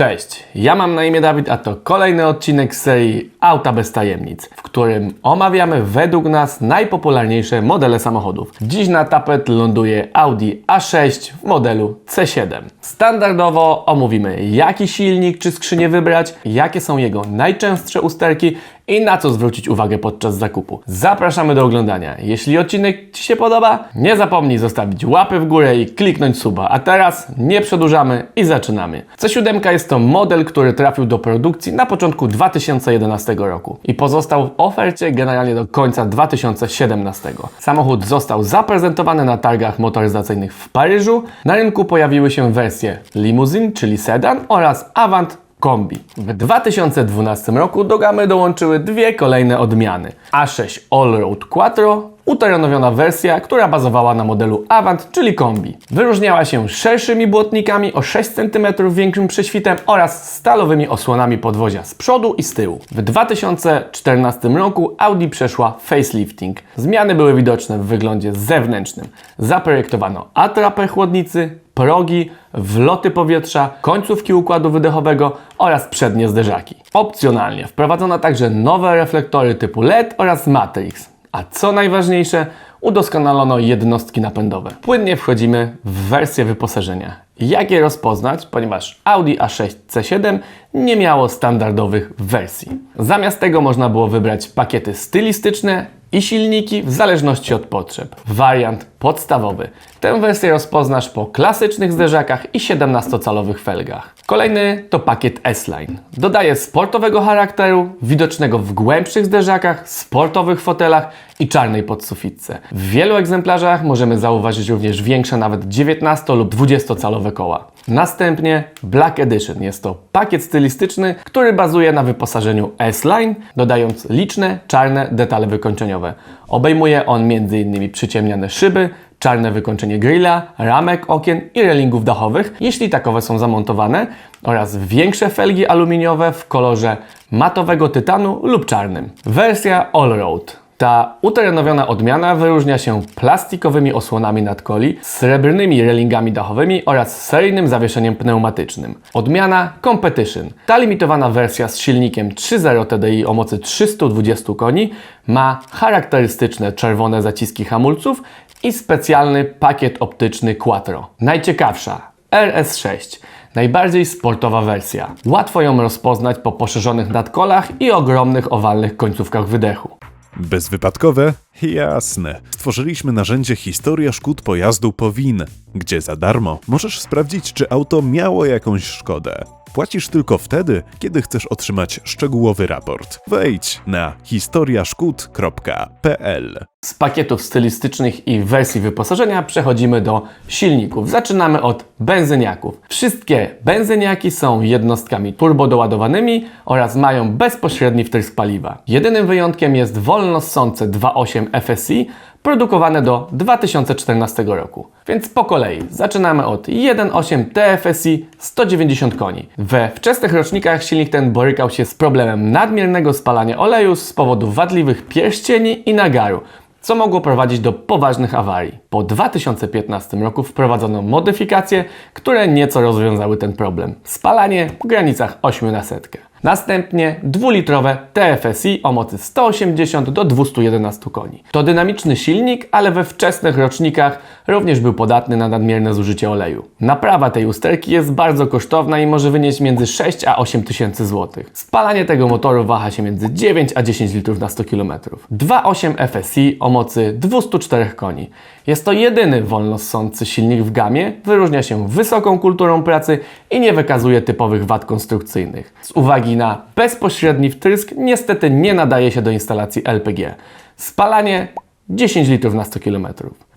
Cześć, ja mam na imię Dawid, a to kolejny odcinek serii Auta bez tajemnic, w którym omawiamy według nas najpopularniejsze modele samochodów. Dziś na tapet ląduje Audi A6 w modelu C7. Standardowo omówimy jaki silnik czy skrzynię wybrać, jakie są jego najczęstsze usterki i na co zwrócić uwagę podczas zakupu. Zapraszamy do oglądania. Jeśli odcinek Ci się podoba, nie zapomnij zostawić łapy w górę i kliknąć suba. A teraz nie przedłużamy i zaczynamy. C7 jest to model, który trafił do produkcji na początku 2011 roku i pozostał w ofercie generalnie do końca 2017. Samochód został zaprezentowany na targach motoryzacyjnych w Paryżu. Na rynku pojawiły się wersje limuzyn, czyli sedan oraz Avant kombi. W 2012 roku do gamy dołączyły dwie kolejne odmiany. A6 Allroad Quattro, uterenowiona wersja, która bazowała na modelu Avant, czyli kombi. Wyróżniała się szerszymi błotnikami o 6 cm większym prześwitem oraz stalowymi osłonami podwozia z przodu i z tyłu. W 2014 roku Audi przeszła facelifting. Zmiany były widoczne w wyglądzie zewnętrznym. Zaprojektowano atrapę chłodnicy, progi, wloty powietrza, końcówki układu wydechowego oraz przednie zderzaki. Opcjonalnie wprowadzono także nowe reflektory typu LED oraz Matrix. A co najważniejsze, udoskonalono jednostki napędowe. Płynnie wchodzimy w wersję wyposażenia. Jak je rozpoznać, ponieważ Audi A6 C7 nie miało standardowych wersji. Zamiast tego można było wybrać pakiety stylistyczne i silniki w zależności od potrzeb. Wariant podstawowy. Tę wersję rozpoznasz po klasycznych zderzakach i 17-calowych felgach. Kolejny to pakiet S-Line. Dodaje sportowego charakteru, widocznego w głębszych zderzakach, sportowych fotelach i czarnej podsufitce. W wielu egzemplarzach możemy zauważyć również większe, nawet 19 lub 20-calowe koła. Następnie Black Edition. Jest to pakiet stylistyczny, który bazuje na wyposażeniu S-Line, dodając liczne czarne detale wykończeniowe. Obejmuje on m.in. przyciemniane szyby, czarne wykończenie grilla, ramek, okien i relingów dachowych, jeśli takowe są zamontowane, oraz większe felgi aluminiowe w kolorze matowego tytanu lub czarnym. Wersja Allroad. Ta uterenowiona odmiana wyróżnia się plastikowymi osłonami nadkoli, srebrnymi relingami dachowymi oraz seryjnym zawieszeniem pneumatycznym. Odmiana Competition. Ta limitowana wersja z silnikiem 3.0 TDI o mocy 320 koni ma charakterystyczne czerwone zaciski hamulców i specjalny pakiet optyczny Quattro. Najciekawsza RS6. Najbardziej sportowa wersja. Łatwo ją rozpoznać po poszerzonych nadkolach i ogromnych owalnych końcówkach wydechu. Bezwypadkowe? Jasne. Stworzyliśmy narzędzie Historia szkód pojazdu Powin, gdzie za darmo możesz sprawdzić, czy auto miało jakąś szkodę. Płacisz tylko wtedy, kiedy chcesz otrzymać szczegółowy raport. Wejdź na historiaszkód.pl. Z pakietów stylistycznych i wersji wyposażenia przechodzimy do silników. Zaczynamy od benzyniaków. Wszystkie benzyniaki są jednostkami turbodoładowanymi oraz mają bezpośredni wtrysk paliwa. Jedynym wyjątkiem jest wolno ssące 2.8 FSI, produkowane do 2014 roku. Więc po kolei zaczynamy od 1.8 TFSI 190 koni. We wczesnych rocznikach silnik ten borykał się z problemem nadmiernego spalania oleju z powodu wadliwych pierścieni i nagaru co mogło prowadzić do poważnych awarii. Po 2015 roku wprowadzono modyfikacje, które nieco rozwiązały ten problem. Spalanie w granicach 8 na setkę. Następnie dwulitrowe TFSI o mocy 180 do 211 koni. To dynamiczny silnik, ale we wczesnych rocznikach również był podatny na nadmierne zużycie oleju. Naprawa tej usterki jest bardzo kosztowna i może wynieść między 6 a 8 tysięcy złotych. Spalanie tego motoru waha się między 9 a 10 litrów na 100 km. 2.8 FSI o mocy 204 koni. Jest to jedyny wolno ssący silnik w gamie, wyróżnia się wysoką kulturą pracy i nie wykazuje typowych wad konstrukcyjnych. Z uwagi na bezpośredni wtrysk niestety nie nadaje się do instalacji LPG. Spalanie 10 litrów na 100 km.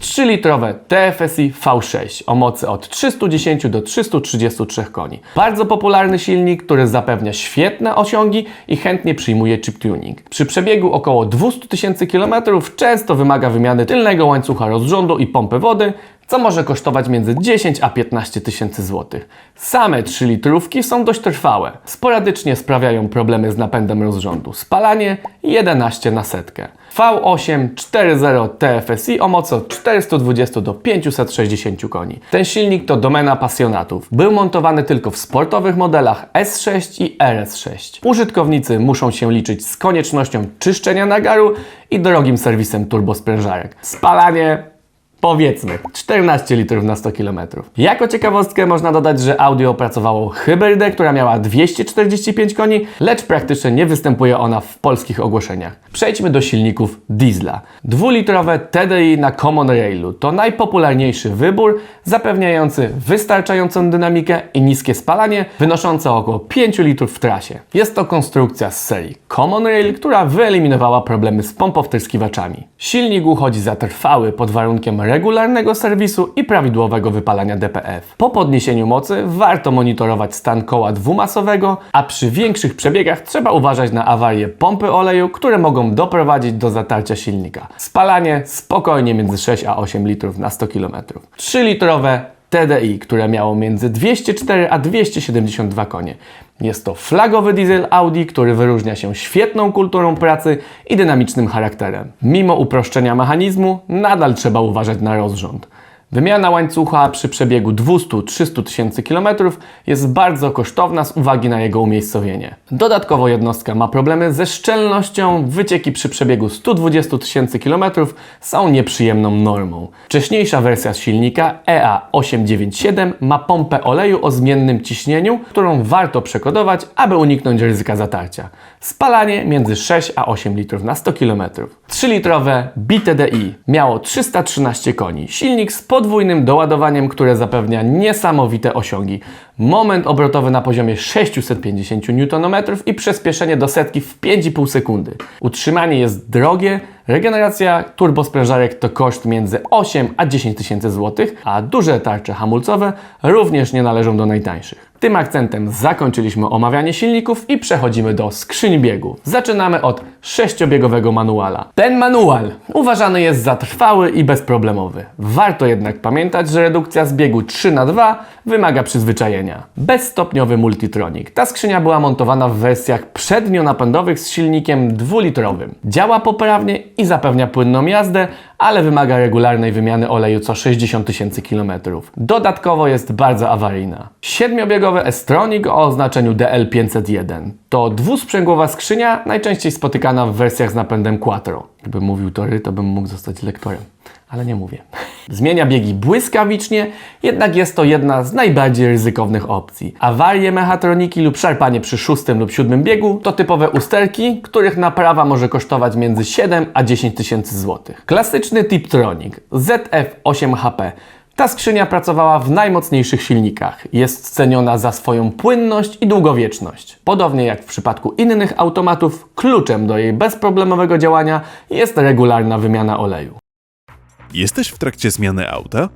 3-litrowe TFSI V6 o mocy od 310 do 333 koni. Bardzo popularny silnik, który zapewnia świetne osiągi i chętnie przyjmuje chip tuning. Przy przebiegu około 200 tysięcy km często wymaga wymiany tylnego łańcucha rozrządu i pompy wody, co może kosztować między 10 a 15 tysięcy złotych. Same 3 litrówki są dość trwałe. Sporadycznie sprawiają problemy z napędem rozrządu. Spalanie 11 na setkę. V8 4.0 TFSI o mocy od 420 do 560 koni. Ten silnik to domena pasjonatów. Był montowany tylko w sportowych modelach S6 i RS6. Użytkownicy muszą się liczyć z koniecznością czyszczenia nagaru i drogim serwisem turbosprężarek. Spalanie Powiedzmy 14 litrów na 100 km. Jako ciekawostkę można dodać, że Audi opracowało hybrydę, która miała 245 koni, lecz praktycznie nie występuje ona w polskich ogłoszeniach. Przejdźmy do silników diesla. Dwulitrowe TDI na Common Railu to najpopularniejszy wybór, zapewniający wystarczającą dynamikę i niskie spalanie, wynoszące około 5 litrów w trasie. Jest to konstrukcja z serii Common Rail, która wyeliminowała problemy z pompowtryskiwaczami. Silnik uchodzi za trwały pod warunkiem regularnego serwisu i prawidłowego wypalania DPF. Po podniesieniu mocy warto monitorować stan koła dwumasowego, a przy większych przebiegach trzeba uważać na awarie pompy oleju, które mogą doprowadzić do zatarcia silnika. Spalanie spokojnie między 6 a 8 litrów na 100 km. 3-litrowe TDI, które miało między 204 a 272 konie. Jest to flagowy diesel Audi, który wyróżnia się świetną kulturą pracy i dynamicznym charakterem. Mimo uproszczenia mechanizmu, nadal trzeba uważać na rozrząd. Wymiana łańcucha przy przebiegu 200-300 tysięcy kilometrów jest bardzo kosztowna z uwagi na jego umiejscowienie. Dodatkowo jednostka ma problemy ze szczelnością, wycieki przy przebiegu 120 tysięcy kilometrów są nieprzyjemną normą. Wcześniejsza wersja silnika E EA897 ma pompę oleju o zmiennym ciśnieniu, którą warto przekodować, aby uniknąć ryzyka zatarcia. Spalanie między 6 a 8 litrów na 100 km. 3-litrowe BTDI miało 313 koni. Silnik z podwójnym doładowaniem, które zapewnia niesamowite osiągi. Moment obrotowy na poziomie 650 Nm i przyspieszenie do setki w 5,5 sekundy. Utrzymanie jest drogie, regeneracja turbosprężarek to koszt między 8 a 10 tysięcy złotych, a duże tarcze hamulcowe również nie należą do najtańszych. Tym akcentem zakończyliśmy omawianie silników i przechodzimy do skrzyni biegu. Zaczynamy od sześciobiegowego manuala. Ten manual uważany jest za trwały i bezproblemowy. Warto jednak pamiętać, że redukcja z biegu 3 na 2 wymaga przyzwyczajenia. Bezstopniowy multitronik. Ta skrzynia była montowana w wersjach przednionapędowych z silnikiem dwulitrowym. Działa poprawnie i zapewnia płynną jazdę, ale wymaga regularnej wymiany oleju co 60 tysięcy kilometrów. Dodatkowo jest bardzo awaryjna. Siedmiobiegowy S-Tronic o oznaczeniu DL501. To dwusprzęgłowa skrzynia, najczęściej spotykana w wersjach z napędem Quattro. Gdybym mówił tory, to bym mógł zostać lektorem. Ale nie mówię. Zmienia biegi błyskawicznie, jednak jest to jedna z najbardziej ryzykownych opcji. Awarie mechatroniki lub szarpanie przy szóstym lub siódmym biegu to typowe usterki, których naprawa może kosztować między 7 a 10 tysięcy złotych. Klasyczny Tiptronic ZF8HP ta skrzynia pracowała w najmocniejszych silnikach. Jest ceniona za swoją płynność i długowieczność. Podobnie jak w przypadku innych automatów, kluczem do jej bezproblemowego działania jest regularna wymiana oleju. Jesteś w trakcie zmiany auta?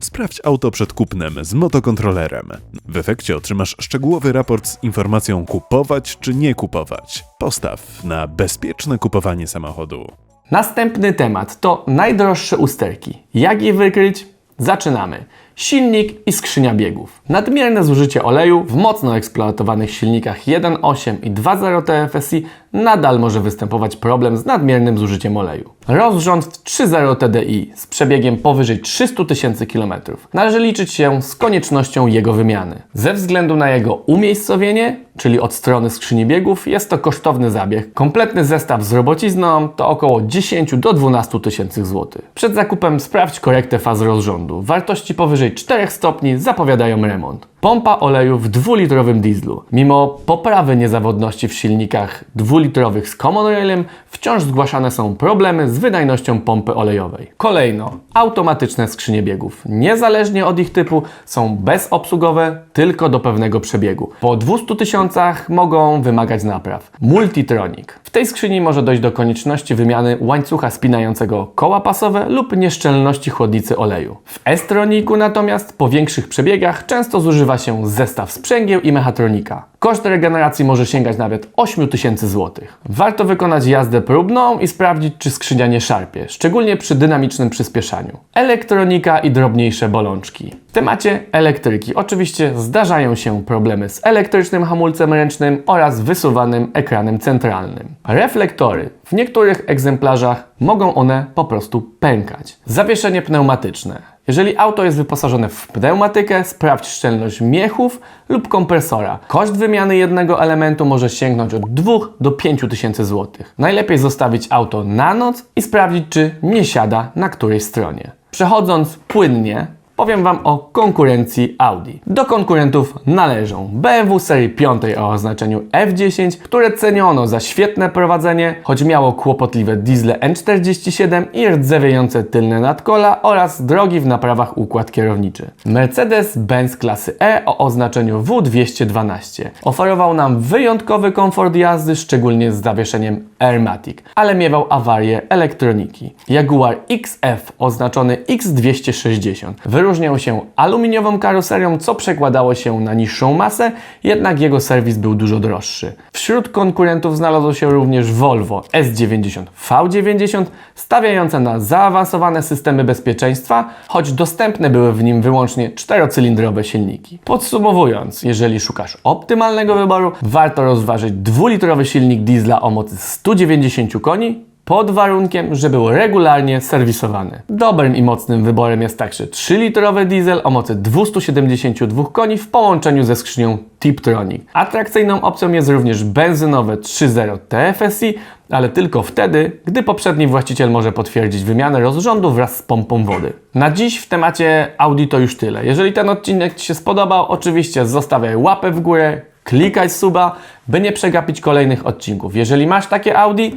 Sprawdź auto przed kupnem z motokontrolerem. W efekcie otrzymasz szczegółowy raport z informacją kupować czy nie kupować. Postaw na bezpieczne kupowanie samochodu. Następny temat to najdroższe usterki. Jak je wykryć? Zaczynamy. Silnik i skrzynia biegów. Nadmierne zużycie oleju w mocno eksploatowanych silnikach 1.8 i 2.0 TFSI nadal może występować problem z nadmiernym zużyciem oleju. Rozrząd w 3.0 TDI z przebiegiem powyżej 300 tysięcy km należy liczyć się z koniecznością jego wymiany. Ze względu na jego umiejscowienie, czyli od strony skrzyni biegów, jest to kosztowny zabieg. Kompletny zestaw z robocizną to około 10 do 12 tysięcy złotych. Przed zakupem sprawdź korektę faz rozrządu. Wartości powyżej 4 stopni zapowiadają remont. Pompa oleju w dwulitrowym dieslu. Mimo poprawy niezawodności w silnikach dwulitrowych z Common Railem, wciąż zgłaszane są problemy z wydajnością pompy olejowej. Kolejno, automatyczne skrzynie biegów. Niezależnie od ich typu są bezobsługowe tylko do pewnego przebiegu. Po 200 tysiącach mogą wymagać napraw. Multitronic. W tej skrzyni może dojść do konieczności wymiany łańcucha spinającego koła pasowe lub nieszczelności chłodnicy oleju. W S-troniku natomiast po większych przebiegach często zużywa się zestaw sprzęgieł i mechatronika. Koszt regeneracji może sięgać nawet 8000 zł. Warto wykonać jazdę próbną i sprawdzić, czy skrzynia nie szarpie, szczególnie przy dynamicznym przyspieszaniu. Elektronika i drobniejsze bolączki. W temacie elektryki oczywiście zdarzają się problemy z elektrycznym hamulcem ręcznym oraz wysuwanym ekranem centralnym. Reflektory. W niektórych egzemplarzach mogą one po prostu pękać. Zawieszenie pneumatyczne. Jeżeli auto jest wyposażone w pneumatykę, sprawdź szczelność miechów lub kompresora. Koszt wymiany jednego elementu może sięgnąć od 2 do 5 tysięcy złotych. Najlepiej zostawić auto na noc i sprawdzić, czy nie siada na której stronie. Przechodząc płynnie, powiem Wam o konkurencji Audi. Do konkurentów należą BMW serii 5 o oznaczeniu F10, które ceniono za świetne prowadzenie, choć miało kłopotliwe diesle N47 i rdzewiejące tylne nadkola oraz drogi w naprawach układ kierowniczy. Mercedes-Benz klasy E o oznaczeniu W212 oferował nam wyjątkowy komfort jazdy, szczególnie z zawieszeniem Airmatic, ale miewał awarię elektroniki. Jaguar XF oznaczony X260 wyróżniał się aluminiową karoserią, co przekładało się na niższą masę, jednak jego serwis był dużo droższy. Wśród konkurentów znalazło się również Volvo S90 V90, stawiające na zaawansowane systemy bezpieczeństwa, choć dostępne były w nim wyłącznie czterocylindrowe silniki. Podsumowując, jeżeli szukasz optymalnego wyboru, warto rozważyć dwulitrowy silnik diesla o mocy 190 koni, pod warunkiem, że był regularnie serwisowany. Dobrym i mocnym wyborem jest także 3-litrowy diesel o mocy 272 koni w połączeniu ze skrzynią Tiptronic. Atrakcyjną opcją jest również benzynowe 3.0 TFSI, ale tylko wtedy, gdy poprzedni właściciel może potwierdzić wymianę rozrządu wraz z pompą wody. Na dziś w temacie Audi to już tyle. Jeżeli ten odcinek Ci się spodobał, oczywiście zostawiaj łapę w górę, klikaj suba, by nie przegapić kolejnych odcinków. Jeżeli masz takie Audi,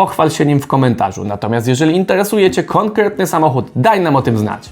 pochwal się nim w komentarzu. Natomiast jeżeli interesuje Cię konkretny samochód, daj nam o tym znać.